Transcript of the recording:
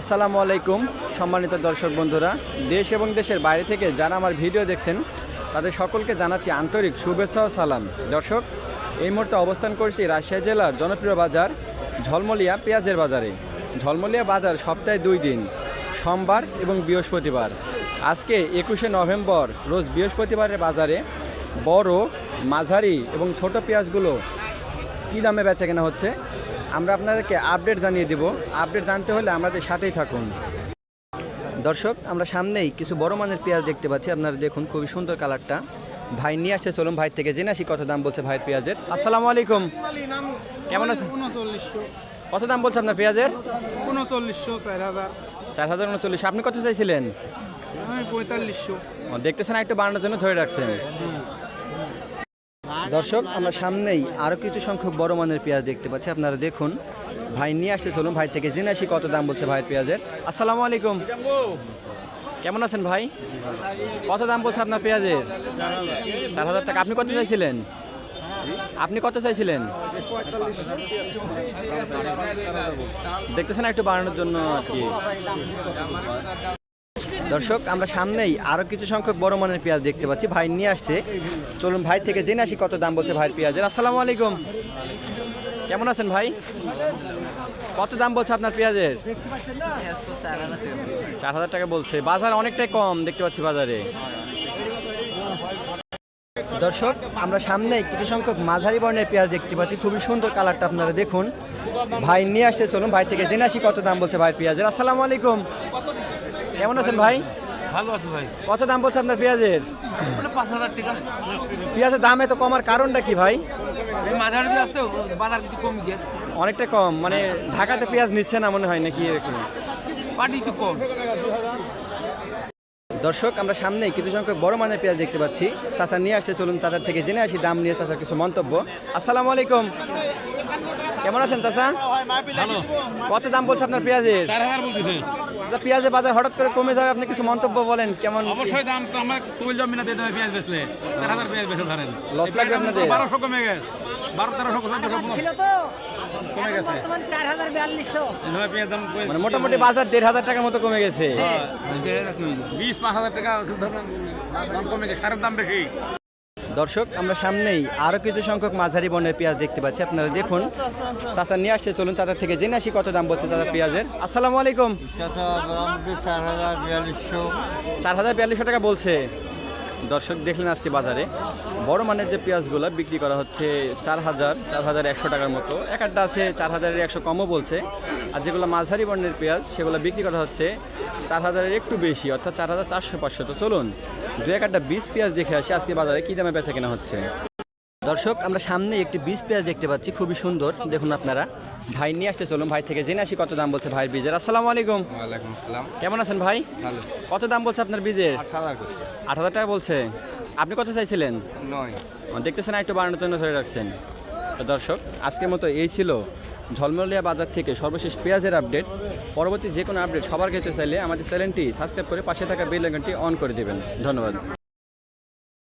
আসসালামু আলাইকুম, সম্মানিত দর্শক বন্ধুরা। দেশ এবং দেশের বাইরে থেকে যারা আমার ভিডিও দেখছেন, তাদের সকলকে জানাচ্ছি আন্তরিক শুভেচ্ছা ও সালাম। দর্শক, এই মুহূর্তে অবস্থান করছি রাজশাহী জেলার জনপ্রিয় বাজার, ঝলমলিয়া পেঁয়াজের বাজারে। ঝলমলিয়া বাজার সপ্তাহে দুই দিন, সোমবার এবং বৃহস্পতিবার। আজকে একুশে নভেম্বর, রোজ বৃহস্পতিবারের বাজারে বড়, মাঝারি এবং ছোট পেঁয়াজগুলো কী দামে বেচা কেনা হচ্ছে? আমরা আপনাদেরকে আপডেট জানিয়ে দেব। আপডেট জানতে হলে আমাদের সাথেই থাকুন। দর্শক আমরা সামনেই কিছু বড় মানের পেঁয়াজ দেখতে পাচ্ছি। আপনারা দেখুন খুবই সুন্দর কালারটা। ভাই নিয়ে আসছে চলুন ভাই থেকে জেনে আসি কত দাম বলছে ভাইয়ের পেঁয়াজের। আসসালামু আলাইকুম। কেমন উনচল্লিশশো। কত দাম বলছে আপনার পেঁয়াজের? উনচল্লিশশো চার হাজার চার হাজার উনচল্লিশ। আপনি কত চাইছিলেন? পঁয়তাল্লিশশো। দেখতেছেন একটু বাড়ানোর জন্য ধরে রাখছেন। দর্শক, আমরা সামনেই আরও কিছু সংখ্যক বড় মানের পেঁয়াজ দেখতে পাচ্ছি। আপনারা দেখুন, ভাই নিয়ে আসতে চলুন ভাই থেকে জেনে আসি কত দাম বলছে ভাইয়ের পেঁয়াজের। আসসালামু আলাইকুম। কেমন আছেন ভাই? কত দাম বলছে আপনার পেঁয়াজের? চার হাজার টাকা। আপনি কত চাইছিলেন? আপনি কত চাইছিলেন? দেখতেছেন একটু বাড়ানোর জন্য আর কি। দর্শক, আমরা সামনেই আরও কিছু সংখ্যক বড় মানের পেঁয়াজ দেখতে পাচ্ছি। ভাই নিয়ে আসছে। চলুন ভাই থেকে জেনে আসি কত দাম বলছে ভাইয়ের পেঁয়াজের। আসসালামু আলাইকুম। কেমন আছেন ভাই? কত দাম বলছে আপনার পেঁয়াজের? চার হাজার টাকা বলছে। বাজার অনেকটাই কম দেখতে পাচ্ছি বাজারে। দর্শক, আমরা সামনেই কিছু সংখ্যক মাঝারি বর্ণের পেঁয়াজ দেখতে পাচ্ছি। খুবই সুন্দর কালারটা আপনারা দেখুন। ভাই নিয়ে আসছে, চলুন ভাই থেকে জেনে আসি কত দাম বলছে ভাই পেঁয়াজের। আসসালামু আলাইকুম। কেমন আছেন ভাই? ভালো আছে ভাই। কত দাম বলছে আপনার পেঁয়াজের? পাঁচ হাজার টাকা। পেঁয়াজের দাম এত কমার কারণটা কি ভাই? বাজার কিছু কমে গেছে। অনেকটা কম মানে ঢাকাতে পেঁয়াজ নিচ্ছে না মনে হয় নাকি এরকম? পাটি একটু কম। দর্শক আমরা সামনে কিছু সংখ্যক বড় মানের পেঁয়াজ দেখতে পাচ্ছি। চাচা নিয়ে আসছে চলুন চাচার থেকে জেনে আসি দাম নিয়ে চাচার কিছু মন্তব্য। আসসালামু আলাইকুম। কেমন আছেন চাচা? কত দাম বলছে আপনার পেঁয়াজের? হাজার পেঁয়াজের বাজার হঠাৎ করে কমে যাবে আপনি কিছু মন্তব্য বলেন কেমন? অবশ্যই দাম তো আমার তুল জমি না দিতে হবে পেঁয়াজ বেচলে। চার হাজার পেঁয়াজ বেচে ধরেন। Loss লাগবে আপনাদের? বারোশো কমে গেছে। বারো তেরোশো ছিল তো। কমে গেছে। মানে মোটামুটি বাজার দেড় হাজার টাকার মতো কমে গেছে। বিশ পাঁচ হাজার টাকা ধরেন দাম কমে গেছে সারের দাম বেশি। দর্শক আমরা সামনেই আরও কিছু সংখ্যক মাঝারি বর্ণের পেঁয়াজ দেখতে পাচ্ছি। আপনারা দেখুন চাচা নিয়ে আসছে চলুন চাঁদার থেকে জেনে আসি কত দাম বলছে চাচা পেঁয়াজের। আসসালামু আলাইকুম। চার হাজার বিয়াল্লিশশো। চার হাজার বিয়াল্লিশশো টাকা বলছে। দর্শক দেখলেন আজকে বাজারে। বড় মানের যে পেঁয়াজগুলো বিক্রি করা হচ্ছে চার হাজার চার হাজার একশো টাকার মতো। এক একটা আছে চার হাজারের একশো কমও বলছে। আর যেগুলো মাঝারি বর্ণের পেঁয়াজ, সেগুলো বিক্রি করা হচ্ছে চার হাজারের একটু বেশি, অর্থাৎ চার হাজার চারশো পাঁচশো। তো চলুন, দু এক একটা বিশ পেঁয়াজ দেখে আসি আজকে বাজারে কী দামে বেচা কেনা হচ্ছে। দর্শক আমরা সামনে একটি বীজ পেঁয়াজ দেখতে পাচ্ছি খুবই সুন্দর। দেখুন আপনারা। ভাই নিয়ে আসতে চলুন ভাই থেকে জেনে আসি কত দাম বলছে ভাইয়ের বীজের। আসসালামু আলাইকুম। ওয়ালাইকুম আসসালাম। কেমন আছেন ভাই? ভালো। কত দাম বলছে আপনার বীজের? আট হাজার টাকা বলছে। আপনি কত চাইছিলেন? নয়। দেখতেছেন একটু বাড়ানোর জন্য ধরে রাখছেন। তো দর্শক আজকের মতো এই ছিল ঝলমলিয়া বাজার থেকে সর্বশেষ পেঁয়াজের আপডেট। পরবর্তী যে কোনো আপডেট সবার খেতে চাইলে আমাদের চ্যানেলটি সাবস্ক্রাইব করে পাশে থাকা বেল আইকনটি অন করে দেবেন। ধন্যবাদ।